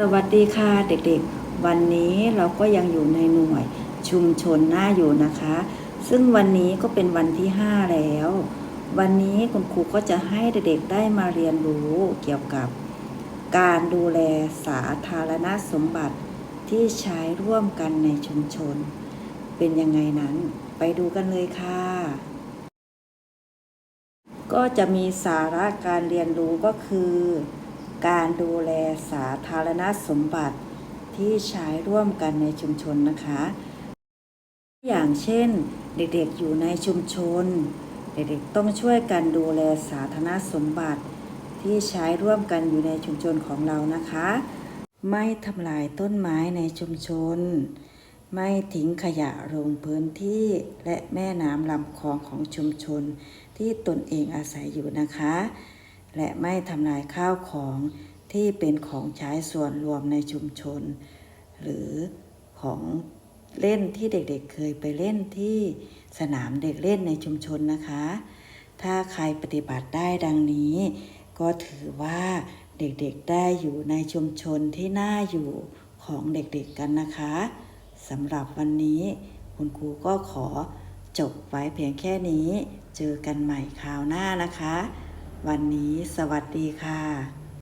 สวัสดีค่ะเด็กๆ วันนี้เราก็ยังอยู่ในหน่วยชุมชนหน้าอยู่นะคะ ซึ่งวันนี้ก็เป็นวันที่ 5 แล้ว วันนี้คุณครูก็จะให้เด็กๆได้มาเรียนรู้เกี่ยวกับ การดูแลสาธารณสมบัติที่ใช้ร่วมกันในชุมชน เป็นยังไงนั้นไปดูกันเลยค่ะ ก็จะมีสาระการเรียนรู้ก็คือ การดูแลสาธารณสมบัติที่ใช้ร่วมกันในชุมชนนะคะ อย่างเช่น เด็กๆอยู่ในชุมชน เด็กๆต้องช่วยกันดูแลสาธารณสมบัติ ที่ใช้ร่วมกันอยู่ในชุมชนของเรานะคะ ไม่ทำลายต้นไม้ในชุมชน ไม่ทิ้งขยะลงพื้นที่และแม่น้ำลำคลองของชุมชน ที่ตนเองอาศัยอยู่นะคะ และไม่ทำลายข้าวของที่เป็นของใช้ส่วนรวมในชุมชน หรือของเล่นที่เด็กๆเคยไปเล่นที่สนามเด็กเล่นในชุมชนนะคะ ถ้าใครปฏิบัติได้ดังนี้ ก็ถือว่าเด็กๆได้อยู่ในชุมชนที่น่าอยู่ของเด็กๆกันนะคะสำหรับวันนี้ คุณครูก็ขอจบไว้เพียงแค่นี้ เจอกันใหม่คราวหน้านะคะ วันนี้สวัสดีค่ะ